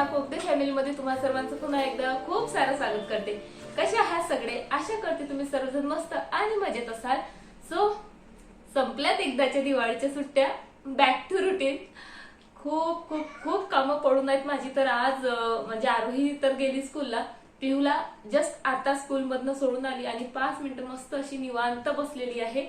ह्या पोगदे फॅमिलीमध्ये तुम्हा सर्वांचं पुन्हा एकदा खूप सारं स्वागत करते. कसे आहात सगळे? आशा करते तुम्ही सर्वजण मस्त आणि मजेत असाल. सो संपल्यात एकदाच्या दिवाळीच्या सुट्ट्या. बॅक टू रुटीन खूप खूप खूप कामं पडून आहेत माझी तर आज म्हणजे आरोही तर गेली स्कूलला पिऊला जस्ट आता स्कूलमधनं सोडून आली आणि पाच मिनिटं मस्त अशी निवांत बसलेली आहे.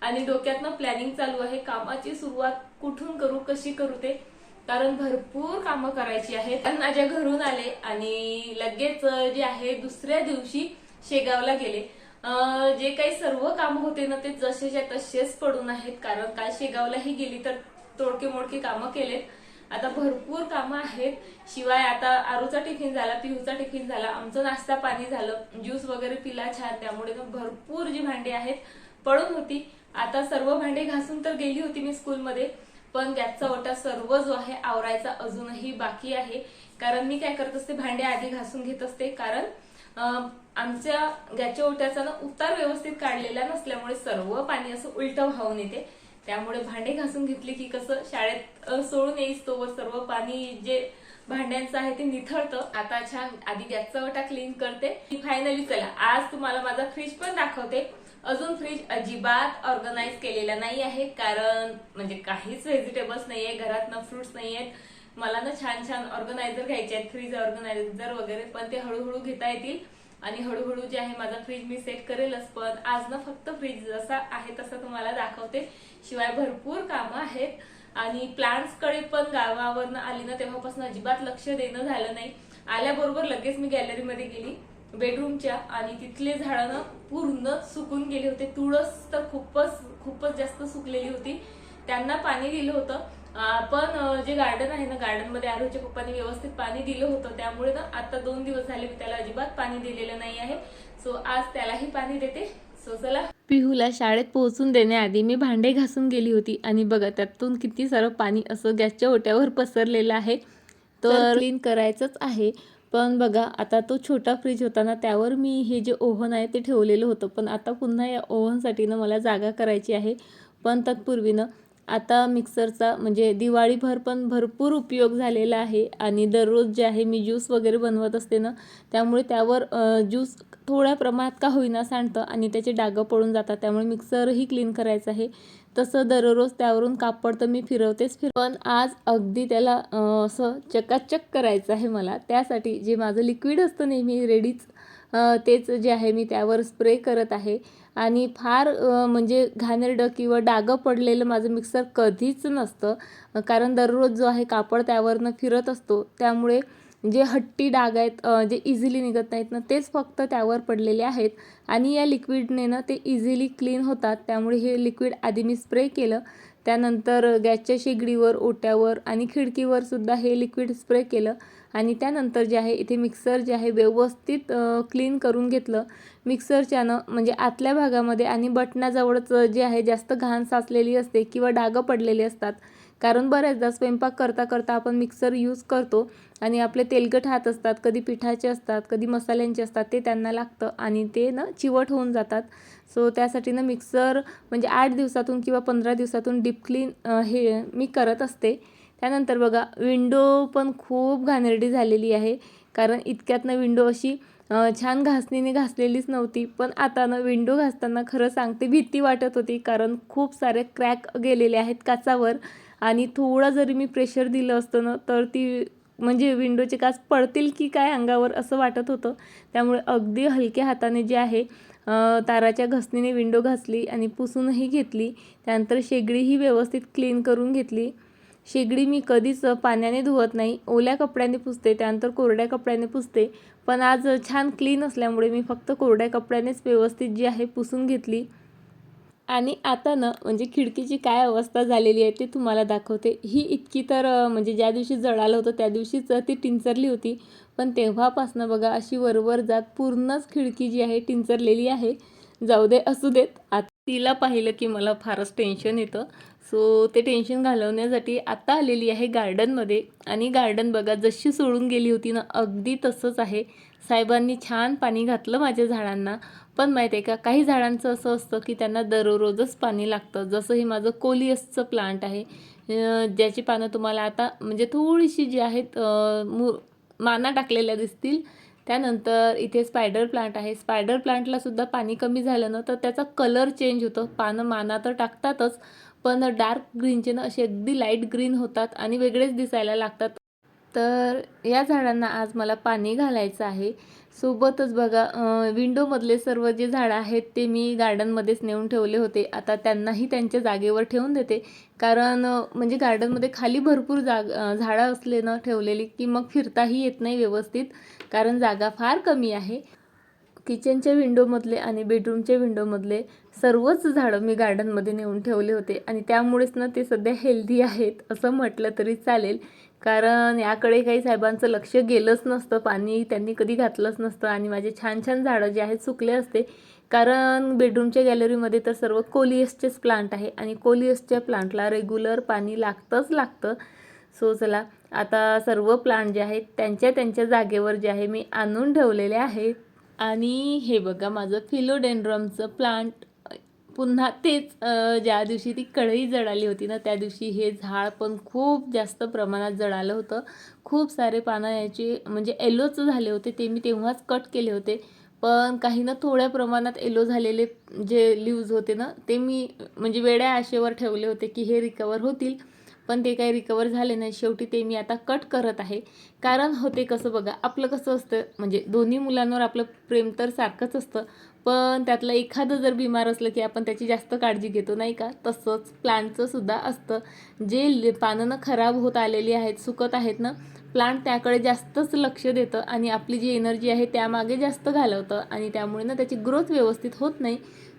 आणि डोक्यातनं प्लॅनिंग चालू आहे. कामाची सुरुवात कुठून करू कशी करू ते कारण भरपूर कामं करायची आहेत. आणि माझ्या घरून आले आणि लगेच जे आहे दुसऱ्या दिवशी शेगावला गेले. जे काही सर्व काम होते ना ते जसेच्या तसेच पडून आहेत. कारण काल शेगावलाही गेली तर तोडके मोडके कामं केलेत. आता भरपूर कामं आहेत. शिवाय आता आरूचा टिफिन झाला पिहूचा टिफिन झाला आमचं नाश्ता पाणी झालं ज्यूस वगैरे पिला छान. त्यामुळे भरपूर जी भांडी आहेत पडून होती. आता सर्व भांडे घासून तर गेली होती मी स्कूलमध्ये पण गॅसचा ओटा सर्व जो आहे आवरायचा अजूनही बाकी आहे. कारण मी काय करत असते भांडे आधी घासून घेत असते. कारण आमच्या गॅसच्या ओट्याचा ना उतार व्यवस्थित काढलेला नसल्यामुळे सर्व पाणी असं उलट वाहून येते. त्यामुळे भांडे घासून घेतले की कसं शाळेत सोडून येईस तोवर सर्व पाणी जे भांड्यांचं आहे ते निथळतं. आता छान आधी गॅसचा ओटा क्लीन करते. फायनली चला आज तुम्हाला माझा फ्रीज पण दाखवते. अजून फ्रीज अजिबात ऑर्गनाईज केलेला नाही आहे कारण म्हणजे काहीच व्हेजिटेबल्स नाहीये घरात ना फ्रुट्स नाहीयेत. मला ना छान छान ऑर्गनायझर घ्यायचे आहेत फ्रीज ऑर्गनायझर वगैरे पण ते हळूहळू घेता येतील. आणि हळूहळू जे आहे माझा फ्रीज मी सेट करेलच पण आज ना फक्त फ्रीज जसा आहे तसा तुम्हाला दाखवते. शिवाय भरपूर कामं आहेत. आणि प्लांट्सकडे पण गावावरनं आली ना तेव्हापासून अजिबात लक्ष देणं झालं नाही. आल्याबरोबर लगेच मी गॅलरीमध्ये गेली. बेडरूमच्या आणि तिथले झाडं ना पूर्ण सुकून गेले होते. तुळस तर खूपच खूपच जास्त सुकलेली होती. त्यांना पाणी दिलं होतं. पण जे गार्डन आहे ना गार्डनमध्ये आरोच्या पप्पांनी व्यवस्थित पाणी दिलं होतं. त्यामुळे ना आता दोन दिवस झाले मी त्याला अजिबात पाणी दिलेलं नाही आहे. सो आज त्यालाही पाणी देते. सो चला. पिहूला शाळेत पोहोचून देण्याआधी मी भांडे घासून गेली होती. आणि बघा त्यातून किती सारं पाणी असं गॅसच्या ओट्यावर पसरलेलं आहे. तर क्लीन करायचंच आहे. पण बघा आता तो छोटा फ्रीज होता ना त्यावर मी हे जे ओव्हन आहे ते ठेवलेलं होतं. पण आता पुन्हा या ओव्हनसाठी ना मला जागा करायची आहे. पण तत्पूर्वीनं आता मिक्सरचा म्हणजे दिवाळीभर पण भरपूर उपयोग झालेला आहे. आणि दररोज जे आहे मी ज्यूस वगैरे बनवत असते ना त्यामुळे त्यावर ज्यूस थोड्या प्रमाणात का होईना सांडतं आणि त्याचे डागं पडून जातात. त्यामुळे मिक्सरही क्लीन करायचं आहे. तसं दररोज त्यावरून कापड तर मी फिरवतेच फिर पण आज अगदी त्याला असं चकाचक करायचं आहे मला. त्यासाठी जे माझं लिक्विड असतं नेहमी रेडीच तेच जे आहे मी त्यावर स्प्रे करत आहे. आणि फार म्हणजे घाणेरडं किंवा डागं पडलेलं माझं मिक्सर कधीच नसतं. कारण दररोज जो आहे कापड त्यावरनं फिरत असतो. त्यामुळे जे हट्टी डाग आहेत जे इझिली निघत नाहीत ना तेच फक्त त्यावर पडलेले आहेत. आणि या लिक्विडने ना ते इझिली क्लीन होतात. त्यामुळे हे लिक्विड आधी मी स्प्रे केलं. त्यानंतर गॅसच्या शेगडीवर ओट्यावर आणि खिडकीवर सुद्धा हे लिक्विड स्प्रे केलं. आणि त्यानंतर जे आहे इथे मिक्सर जे आहे व्यवस्थित क्लीन करून घेतलं. मिक्सरच्यानं म्हणजे आतल्या भागामध्ये आणि बटणाजवळच जे आहे जास्त घाण साचलेली असते किंवा डागं पडलेली असतात कारण बऱ्याचदा स्वयंपाक करता करता आपण मिक्सर यूज करतो आणि आपले तेलकट हात असतात कधी पिठाचे असतात कधी मसाल्यांचे असतात ते त्यांना लागतं आणि ते ना चिवट होऊन जातात. सो त्यासाठी ना मिक्सर म्हणजे आठ दिवसातून किंवा पंधरा दिवसातून डीप क्लीन हे मी करत असते. त्यानंतर बघा विंडो पण खूप घाणेरडी झालेली आहे. कारण इतक्यात ना विंडो अशी छान घासणीने घासलेलीच नव्हती. पण आता ना विंडो घासताना खरं सांगते भीती वाटत होती. कारण खूप सारे क्रॅक गेलेले आहेत काचावर. आणि थोडं जरी मी प्रेशर दिलं असतं ना तर ती म्हणजे विंडोचे काच पडतील की काय अंगावर असं वाटत होतं. त्यामुळे अगदी हलक्या हाताने जे आहे ताराच्या घसणीने विंडो घासली आणि पुसूनही घेतली. त्यानंतर शेगडीही व्यवस्थित क्लीन करून घेतली. शेगडी मी कधीच पाण्याने धुवत नाही. ओल्या कपड्याने पुसते त्यानंतर कोरड्या कपड्याने पुसते. पण आज छान क्लीन असल्यामुळे मी फक्त कोरड्या कपड्यानेच व्यवस्थित जी आहे पुसून घेतली. आणि आता ना म्हणजे खिडकीची काय अवस्था झालेली आहे ते तुम्हाला दाखवते. ही इतकी तर म्हणजे ज्या दिवशी जळालं होतं त्या दिवशीच ती टिंचरली होती. पण तेव्हापासनं बघा अशी वरवर जात पूर्णच खिडकी जी आहे टिंचरलेली आहे. जाऊ दे असू देत. आता तिला पाहिलं की मला फारच टेन्शन येतं. सो ते टेन्शन घालवण्यासाठी आता आलेली आहे गार्डनमध्ये आणि गार्डन बघा जशी सोडून गेली होती ना अगदी तसंच आहे. साहेबांनी छान पाणी घातलं माझ्या झाडांना. पण माहिती आहे का काही झाडांचं असं असतं की त्यांना दररोजच पाणी लागतं. जसं हे माझं कोलियसचं प्लांट आहे. ज्याची पानं तुम्हाला आता म्हणजे थोडीशी जी आहेत मु माना टाकलेल्या दिसतील. त्यानंतर इथे स्पायडर प्लांट आहे. स्पायडर प्लांटलासुद्धा पाणी कमी झालं ना तर त्याचा कलर चेंज होतं. पानं माना तर टाकतातच पण डार्क ग्रीनचे ना असे अगदी लाइट ग्रीन होतात आणि वेगळेच दिसायला लागतात. तर या झाडांना आज मला पाणी घालायचं आहे. सोबतच बघा विंडोमधले सर्व जे झाडं आहेत ते मी गार्डनमध्येच नेऊन ठेवले होते. आता त्यांनाही त्यांच्या जागेवर ठेवून देते. कारण म्हणजे गार्डनमध्ये खाली भरपूर जाग झाडं असले ना ठेवलेली की मग फिरताही येत नाही व्यवस्थित. कारण जागा फार कमी आहे. किचनच्या विंडोमधले आणि बेडरूमच्या विंडोमधले सर्वच झाडं मी गार्डनमध्ये नेऊन ठेवले होते. आणि त्यामुळेच ना ते सध्या हेल्दी आहेत असं म्हटलं तरी चालेल. कारण याकडे काही साहेबांचं लक्ष गेलंच नसतं पाणी त्यांनी कधी घातलंच नसतं आणि माझे छान छान झाडं जे आहेत सुकले असते. कारण बेडरूमच्या गॅलरीमध्ये तर सर्व कोलियसचेच प्लांट आहे आणि कोलियसच्या प्लांटला रेग्युलर पाणी लागतंच लागतं. सो चला आता सर्व प्लांट जे आहेत त्यांच्या त्यांच्या जागेवर जे आहे मी आणून ठेवलेले आहे आणि हे बघा माझं फिलोडेंड्रमचं प्लांट पुन्हा तेच ज्या दिवशी ती कढई जळाली होती ना त्या दिवशी हे झाड पण खूप जास्त प्रमाणात जळालं होतं. खूप सारे पानं याचे म्हणजे येलोच झाले होते ते मी तेव्हाच कट केले होते. पण काही ना थोड्या प्रमाणात येलो झालेले जे लिव्ज होते ना ते मी म्हणजे वेड्या आशेवर ठेवले होते की हे रिकवर होतील. पण ते काही रिकवर झाले नाही. शेवटी ते मी आता कट करत आहे. कारण होते कसं बघा आपलं कसं असतं म्हणजे दोन्ही मुलांवर आपलं प्रेम तर सारखंच असतं. पण त्यातलं एखादं जर बिमार असलं की आपण त्याची जास्त काळजी घेतो नाही का? तसंच प्लांटचं सुद्धा असतं. जे पानं ना खराब होत आलेली आहेत सुकत आहेत ना प्लांट त्याकडे जास्तच लक्ष देतं आणि आपली जी एनर्जी आहे त्यामागे जास्त घालवतं आणि त्यामुळे ना त्याची ग्रोथ व्यवस्थित होत नाही.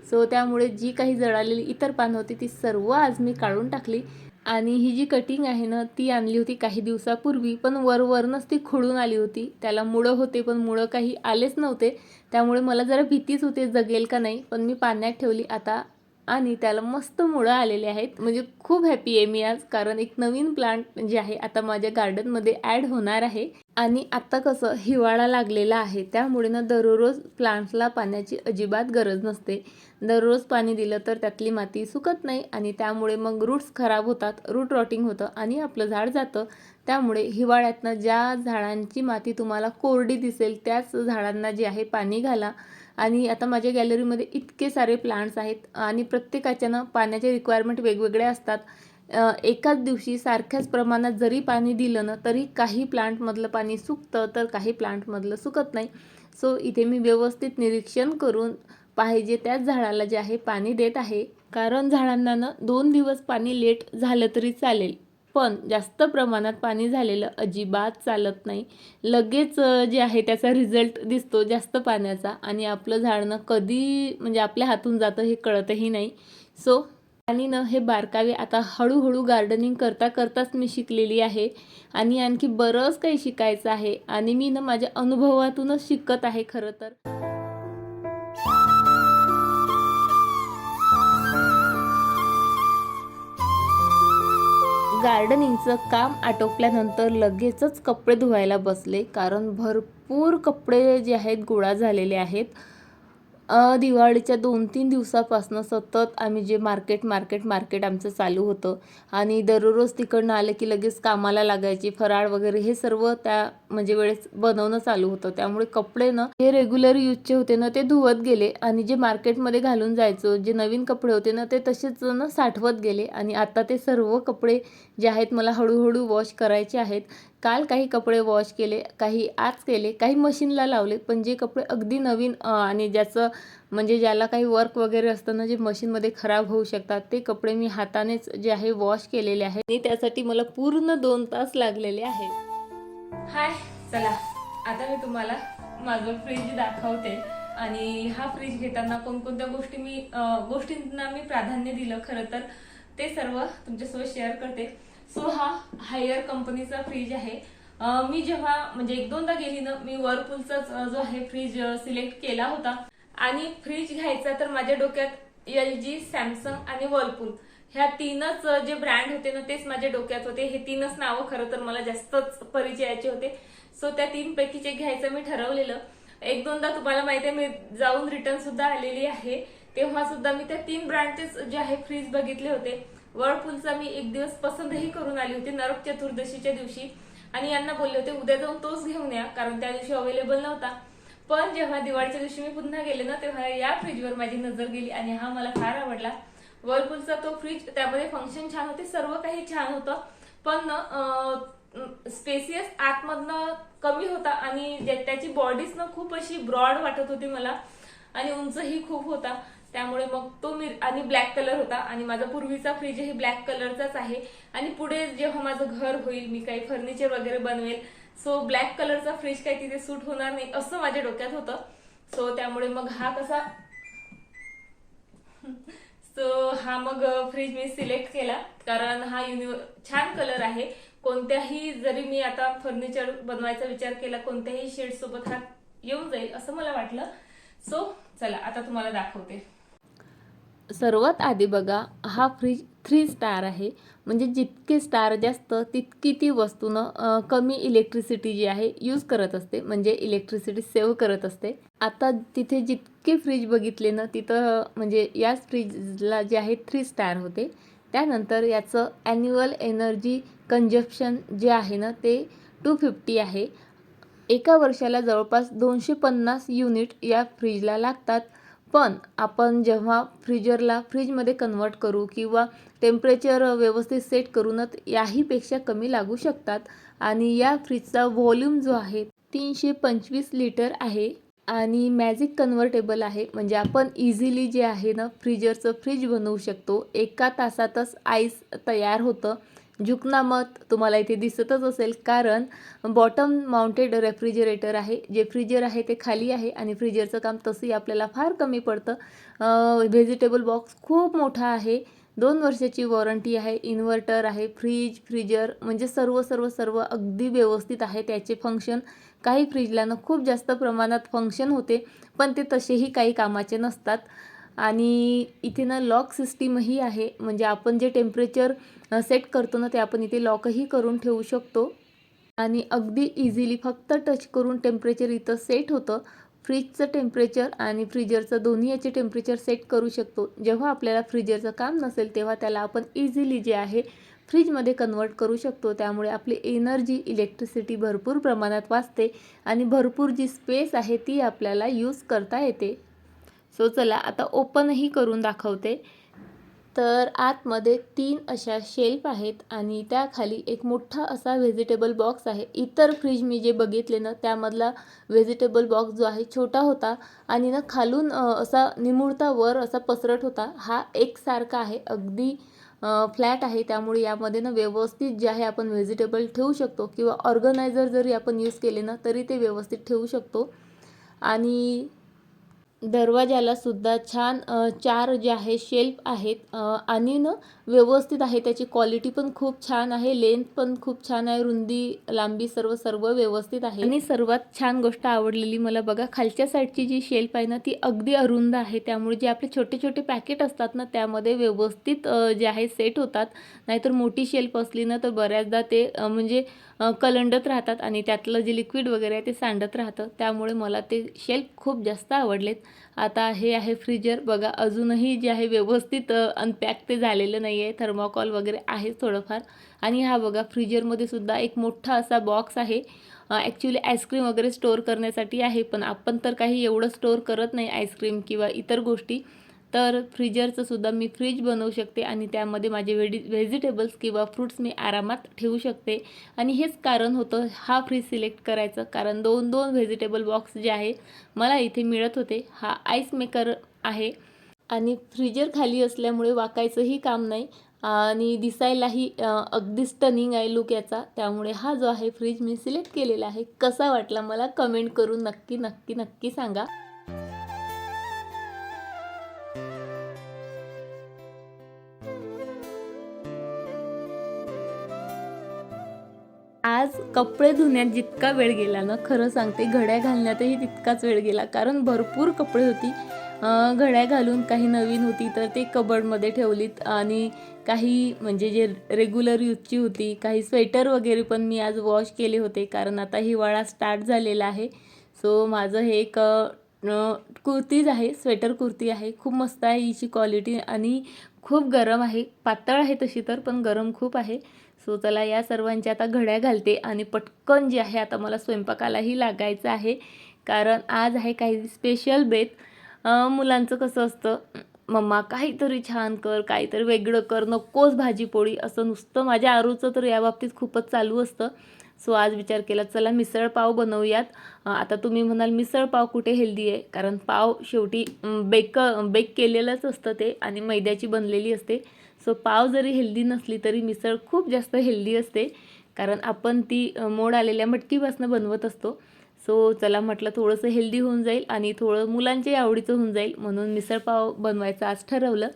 सो त्यामुळे जी काही जळालेली इतर पानं होती ती सर्व आज मी काढून टाकली. आणि ही जी कटिंग आहे ना ती आणली होती काही दिवसापूर्वी पण वरवरनंच ती खुडून आली होती. त्याला मुळं होते पण मुळं काही आलेच नव्हते. त्यामुळे मला जरा भीतीच होते जगेल का नाही पण मी पाण्यात ठेवली. आता आणि त्याला मस्त मुळं आलेले आहेत. म्हणजे खूप हॅपी आहे मी आज कारण एक नवीन प्लांट जे आहे आता माझ्या गार्डनमध्ये ॲड होणार आहे. आणि आता कसं हिवाळा लागलेला आहे. त्यामुळे ना दररोज प्लांट्सला पाण्याची अजिबात गरज नसते. दररोज पाणी दिलं तर त्यातली माती सुकत नाही आणि त्यामुळे मग रूट्स खराब होतात रूट रॉटिंग होतं आणि आपलं झाड जातं. त्यामुळे हिवाळ्यातनं ज्या झाडांची माती तुम्हाला कोरडी दिसेल त्याच झाडांना जे आहे पाणी घाला. आणि आता माझ्या गॅलरीमध्ये इतके सारे प्लांट्स आहेत आणि प्रत्येकाच्या ना पाण्याचे रिक्वायरमेंट वेगवेगळे असतात. एकाच दिवशी सारख्याच प्रमाणात जरी पाणी दिलं ना तरी काही प्लांटमधलं पाणी सुकतं तर काही प्लांटमधलं सुकत नाही. सो इथे मी व्यवस्थित निरीक्षण करून पाहिजे त्याच झाडाला जे आहे पाणी देत आहे. कारण झाडांना ना दोन दिवस पाणी लेट झालं तरी चालेल. पण जास्त प्रमाणात पाणी झालेलं अजिबात चालत नाही. लगेच जे आहे त्याचा रिझल्ट दिसतो जास्त पाण्याचा आणि आपलं झाडनं कधी म्हणजे आपल्या हातून जातं हे कळतही नाही. सो आणि न हे बारकावे आता हळूहळू गार्डनिंग करता करताच मी शिकलेली आहे आणि आणखी बरंच काही शिकायचं आहे आणि मी ना माझ्या अनुभवातूनच शिकत आहे खरं तर. गार्डनिंगचं काम आटोपल्यानंतर लगेचच कपडे धुवायला बसले कारण भरपूर कपडे जे आहेत गोळा झालेले आहेत. दिवाळीच्या दोन तीन दिवसापासनं सतत आम्ही जे मार्केट मार्केट मार्केट आमचं चालू होतं. आणि दररोज तिकडनं आलं की लगेच कामाला लागायची फराळ वगैरे हे सर्व त्या म्हणजे वेळेस बनवणं चालू होतं. त्यामुळे कपडे ना हे रेग्युलर यूजचे होते ना ते धुवत गेले. आणि जे मार्केटमध्ये घालून जायचो जे नवीन कपडे होते ना ते तसेच ना साठवत गेले. आणि आता ते सर्व कपडे जे आहेत मला हळूहळू वॉश करायचे आहेत. काल काही कपडे वॉश केले काही आज केले काही मशीनला लावले पण जे कपडे अगदी नवीन आणि ज्याचं म्हणजे ज्याला काही वर्क वगैरे असतं ना जे मशीनमध्ये खराब होऊ शकतात ते कपडे मी हातानेच जे आहे वॉश केलेले आहे आणि त्यासाठी मला पूर्ण दोन तास लागलेले आहेत. हाय चला. आता मी तुम्हाला माझं फ्रीज दाखवते. आणि हा फ्रीज घेताना कोणकोणत्या गोष्टी मी गोष्टींना मी प्राधान्य दिलं खरं तर ते सर्व तुमच्यासोबत शेअर करते. सो हा हायर कंपनीचा फ्रीज आहे. मी जेव्हा म्हणजे एक दोनदा गेली ना मी वरपूलचाच जो आहे फ्रीज सिलेक्ट केला होता. आणि फ्रीज घ्यायचा तर माझ्या डोक्यात एल जी सॅमसंग आणि वर्लपूल ह्या तीनच जे ब्रँड होते ना तेच माझ्या डोक्यात होते. हे तीनच नावं खरं तर मला जास्तच परिचयाचे होते. सो त्या तीनपैकीचे घ्यायचं मी ठरवलेलं एक दोनदा तुम्हाला माहिती आहे मी जाऊन रिटर्न सुद्धा आलेली आहे. तेव्हा सुद्धा मी त्या तीन ब्रँडचेच जे आहे फ्रीज बघितले होते. वर्लपूलचा मी एक दिवस पसंतही करून आली होती नरक चतुर्दशीच्या दिवशी. आणि यांना बोलले होते उद्या जाऊन तोच घेऊन या कारण त्या दिवशी अवेलेबल नव्हता. पण जेव्हा दिवाळीच्या दिवशी मी पुन्हा गेले ना तेव्हा या फ्रीजवर माझी नजर गेली आणि हा मला फार आवडला. वर्लपूलचा तो फ्रीज त्यामध्ये फंक्शन छान होते सर्व काही छान होतं. पण स्पेसियस आतमधनं कमी होता आणि त्याची बॉडीज ना खूप अशी ब्रॉड वाटत होती मला. आणि उंचही खूप होता. त्यामुळे मग तो मी आणि ब्लॅक कलर होता. आणि माझा पूर्वीचा फ्रीज हे ब्लॅक कलरचाच आहे. आणि पुढे जेव्हा माझं घर होईल मी काही फर्निचर वगैरे बनवेल सो ब्लॅक कलरचा फ्रीज काही तिथे सूट होणार नाही असं माझ्या डोक्यात होतं. सो त्यामुळे मग हा कसा सो हा मग फ्रीज मी सिलेक्ट केला. कारण हा युनि छान कलर आहे. कोणत्याही जरी मी आता फर्निचर बनवायचा विचार केला कोणत्याही शेड सोबत हा येऊन जाईल असं मला वाटलं. सो चला आता तुम्हाला दाखवते. सर्वात आधी बघा हा फ्रीज थ्री स्टार आहे. म्हणजे जितके स्टार जास्त तितकी ती वस्तूनं कमी इलेक्ट्रिसिटी जी आहे यूज करत असते. म्हणजे इलेक्ट्रिसिटी सेव्ह करत असते. आता तिथे जितके फ्रीज बघितले ना तिथं म्हणजे याच फ्रीजला जे आहे थ्री स्टार होते. त्यानंतर याचं ॲन्युअल एनर्जी कंजप्शन जे आहे ना ते टू फिफ्टी आहे. एका वर्षाला जवळपास दोनशे पन्नास युनिट या फ्रीजला लागतात. पण आपण जेव्हा फ्रीजरला फ्रीजमध्ये कन्वर्ट करू किंवा टेम्परेचर व्यवस्थित सेट करूनच याहीपेक्षा कमी लागू शकतात आणि या फ्रीजचा व्हॉल्यूम जो आहे तीनशे पंचवीस लिटर आहे आणि मॅजिक कन्व्हर्टेबल आहे. म्हणजे आपण इझिली जे आहे ना फ्रीजरचं फ्रीज बनवू शकतो. एका तासातच आईस तयार होतं. जुकनामत तुम्हाला इथे दिसतच असेल कारण बॉटम माउंटेड रेफ्रिजरेटर आहे. जे फ्रीजर आहे ते खाली आहे आणि फ्रीजरचं काम तसंही आपल्याला फार कमी पडतं. व्हेजिटेबल बॉक्स खूप मोठा आहे. दोन वर्षाची वॉरंटी आहे इन्व्हर्टर आहे फ्रीज फ्रीजर म्हणजे सर्व सर्व सर्व अगदी व्यवस्थित आहे. त्याचे फंक्शन काही फ्रीजला ना खूप जास्त प्रमाणात फंक्शन होते पण ते तसेही काही कामाचे नसतात. आणि इथे ना लॉक सिस्टीमही आहे. म्हणजे आपण जे टेम्परेचर सेट करतो ना ते आपण इथे लॉकही करून ठेवू शकतो. आणि अगदी इझिली फक्त टच करून टेम्परेचर इथं सेट होतं. फ्रीजचं टेम्परेचर आणि फ्रीजरचं दोन्ही याचे टेम्परेचर सेट करू शकतो. जेव्हा आपल्याला फ्रीजरचं काम नसेल तेव्हा त्याला आपण इझिली जे आहे फ्रीजमध्ये कन्वर्ट करू शकतो. त्यामुळे आपली एनर्जी इलेक्ट्रिसिटी भरपूर प्रमाणात वाचते आणि भरपूर जी स्पेस आहे ती आपल्याला यूज करता येते. सो चला आता ओपनही करून दाखवते. तर आतमध्ये तीन अशा शेल्फ आहेत आणि त्याखाली एक मोठा असा व्हेजिटेबल बॉक्स आहे. इतर फ्रीज मी जे बघितले ना त्यामधला व्हेजिटेबल बॉक्स जो आहे छोटा होता आणि ना खालून असा निमुळता वर असा पसरट होता. हा एकसारखा आहे अगदी फ्लॅट आहे. त्यामुळे यामध्ये ना व्यवस्थित जे आहे आपण व्हेजिटेबल ठेवू शकतो किंवा ऑर्गनायझर जरी आपण यूज केले ना तरी ते व्यवस्थित ठेवू शकतो. आणि दरवाजाला सुद्धा छान चार जे आहे शेल्फ आहेत आणि न व्यवस्थित आहे त्याची क्वालिटी पण खूप छान आहे लेंथ पण खूप छान आहे रुंदी लांबी सर्व सर्व व्यवस्थित आहे. आणि सर्वात छान गोष्ट आवडलेली मला बघा खालच्या साईडची जी शेल्फ आहे ना ती अगदी अरुंद आहे. त्यामुळे जे आपले छोटे छोटे पॅकेट असतात ना त्यामध्ये व्यवस्थित जे आहे सेट होतात. नाहीतर मोठी शेल्फ असली ना तर बऱ्याचदा ते म्हणजे कलंडत राहतात. आणि त्यातलं जे लिक्विड वगैरे आहे ते सांडत राहतं. त्यामुळे मला ते शेल्फ खूप जास्त आवडलेत. आता हे आहे फ्रीजर. बघा अजूनही जे आहे व्यवस्थित अनपॅक ते झालेलं नाही आहे थर्माकॉल वगैरे आहे थोडंफार. आणि हा बघा फ्रीजरमध्ये सुद्धा एक मोठा असा बॉक्स आहे. ॲक्च्युली आईस्क्रीम वगैरे स्टोअर करण्यासाठी आहे. पण आपण तर काही एवढं स्टोअर करत नाही आईस्क्रीम किंवा इतर गोष्टी. तर फ्रीजरचंसुद्धा मी फ्रीज बनवू शकते आणि त्यामध्ये माझे वेडी व्हेजिटेबल्स किंवा फ्रूट्स मी आरामात ठेवू शकते. आणि हेच कारण होतं हा फ्रीज सिलेक्ट करायचं. कारण दोन दोन व्हेजिटेबल बॉक्स जे आहे मला इथे मिळत होते. हा आईस मेकर आहे. आणि फ्रीजर खाली असल्यामुळे वाकायचंही काम नाही. आणि दिसायलाही अगदी स्टनिंग आहे लुक याचा. त्यामुळे हा जो आहे फ्रीज मी सिलेक्ट केलेला आहे. कसा वाटला मला कमेंट करून नक्की नक्की नक्की सांगा. आज कपडे धुण्यात जितका वेळ गेला ना खरं सांगते घड्या घालण्यातही तितकाच वेळ गेला. कारण भरपूर कपडे होती. घड्या घालून काही नवीन होती तर ते कबडमध्ये ठेवलीत. आणि काही म्हणजे जे रेग्युलर यूजची होती काही स्वेटर वगैरे पण मी आज वॉश केले होते. कारण आता हिवाळा स्टार्ट झालेला आहे. सो माझं हे एक कुर्तीज आहे स्वेटर कुर्ती आहे. खूप मस्त आहे हिची क्वालिटी आणि खूप गरम आहे. पातळ आहे तशी तर पण गरम खूप आहे. सो चला या सर्वांच्या आता घड्या घालते आणि पटकन जे आहे आता मला स्वयंपाकालाही लागायचं आहे. कारण आज आहे काही स्पेशल बेत. मुलांचं कसं असतं मम्मा काहीतरी छान कर काहीतरी वेगळं कर नकोच भाजी पोळी असं नुसतं माझ्या आरूचं तर या बाबतीत खूपच चालू असतं. सो आज विचार केला चला मिसळपाव बनवूयात. आता तुम्ही म्हणाल मिसळपाव कुठे हेल्दी आहे? कारण पाव शेवटी बेक बेक केलेलंच असतं ते आणि मैद्याची बनलेली असते. सो पाव जरी हेल्दी नसली तरी मिसळ खूप जास्त हेल्दी असते. कारण आपण ती मोड आलेल्या मटकीपासून बनवत असतो. सो चला म्हटलं थोडंसं हेल्दी होऊन जाईल आणि थोडं मुलांच्याही आवडीचं होऊन जाईल म्हणून मिसळपाव बनवायचं आज ठरवलं.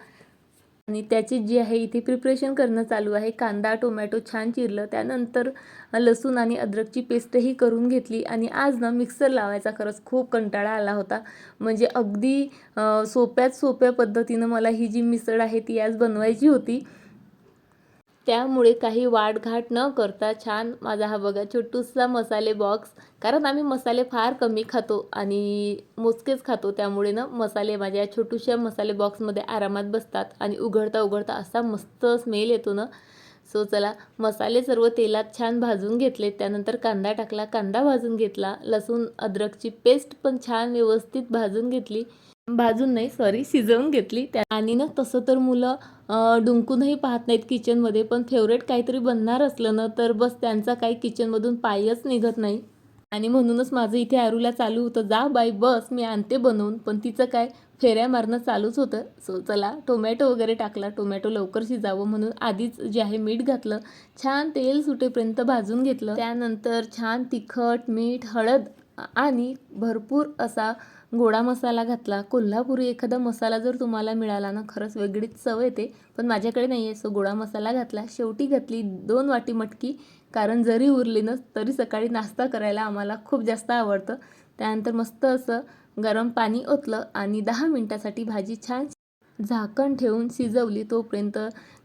आणि त्याची जी आहे इथे प्रिपरेशन करणं चालू आहे. कांदा टोमॅटो छान चिरलं. त्यानंतर लसूण आणि अद्रकची पेस्टही करून घेतली आणि आज ना मिक्सर लावायचा खरंच खूप कंटाळा आला होता. म्हणजे अगदी सोप्यात सोप्या पद्धतीनं मला ही जी मिसळ आहे ती आज बनवायची होती. त्यामुळे काही वाटघाट न करता छान माझा हा बघा छोटूसा मसाले बॉक्स कारण आम्ही मसाले फार कमी खातो आणि मोजकेच खातो त्यामुळे ना मसाले माझ्या या छोटूशा मसाले बॉक्समध्ये आरामात बसतात आणि उघडता उघडता असा मस्त स्मेल येतो ना. सो चला मसाले सर्व तेलात छान भाजून घेतले त्यानंतर कांदा टाकला कांदा भाजून घेतला लसूण अद्रकची पेस्ट पण छान व्यवस्थित भाजून घेतली. भाजून नाही सॉरी शिजवून घेतली. त्या आणि ना तसं तर मुलं डुंकूनही पाहत नाहीत किचनमध्ये पण फेवरेट काहीतरी बनणार असलं ना तर बस त्यांचा काही किचनमधून पायच निघत नाही. आणि म्हणूनच माझं इथे आरूला चालू होतं. जा बाई बस मी आणते बनवून. पण तिचं काय फेऱ्या मारणं चालूच होतं. सो चला टोमॅटो वगैरे टाकला. टोमॅटो लवकर शिजावं म्हणून आधीच जे आहे मीठ घातलं. छान तेल सुटेपर्यंत भाजून घेतलं. त्यानंतर छान तिखट मीठ हळद आणि भरपूर असा गोडा मसाला घातला कोल्हापुरी एखादा मसाला जर तुम्हाला मिळाला ना खरंच वेगळीच चव येते. पण माझ्याकडे नाही आहे सो गोडा मसाला घातला शेवटी घातली दोन वाटी मटकी. कारण जरी उरली ना तरी सकाळी नाश्ता करायला आम्हाला खूप जास्त आवडतं. त्यानंतर मस्त असं गरम पाणी ओतलं आणि दहा मिनटासाठी भाजी छान झाकण ठेवून शिजवली. तोपर्यंत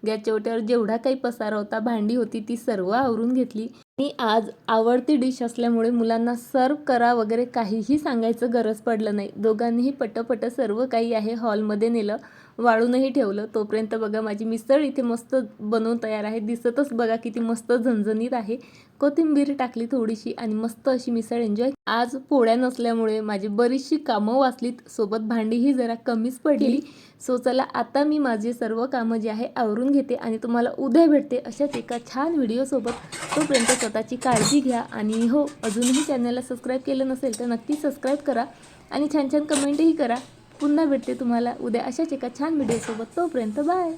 गॅसच्या ओट्यावर जेवढा काही पसारा होता भांडी होती ती सर्व आवरून घेतली. मी आज आवडती डिश असल्यामुळे मुलांना सर्व करा वगैरे काहीही सांगायचं गरज पडलं नाही. दोघांनीही पटपट सर्व काही आहे हॉलमध्ये नेलं. वाळूनही ठेवलं. तोपर्यंत बघा माझी मिसळ इथे मस्त बनवून तयार आहे. दिसतच बघा किती मस्त झणझणीत आहे. कोथिंबीर टाकली थोडीशी आणि मस्त अशी मिसळ एन्जॉय आज पोळ्या नसल्यामुळे माझी बरीचशी कामं वाचलीत. सोबत भांडीही जरा कमीच पडली. सो चला आता मी माझे सर्व कामं जे आहे आवरून घेते आणि तुम्हाला उद्या भेटते अशाच एका छान व्हिडिओसोबत तोपर्यंत स्वतःची काळजी घ्या आणि हो अजूनही चॅनलला सबस्क्राईब केलं नसेल तर नक्की सबस्क्राईब करा आणि छान छान कमेंटही करा. पुन्हा भेटते तुम्हाला उद्या अशाच एका छान व्हिडिओसोबत तोपर्यंत बाय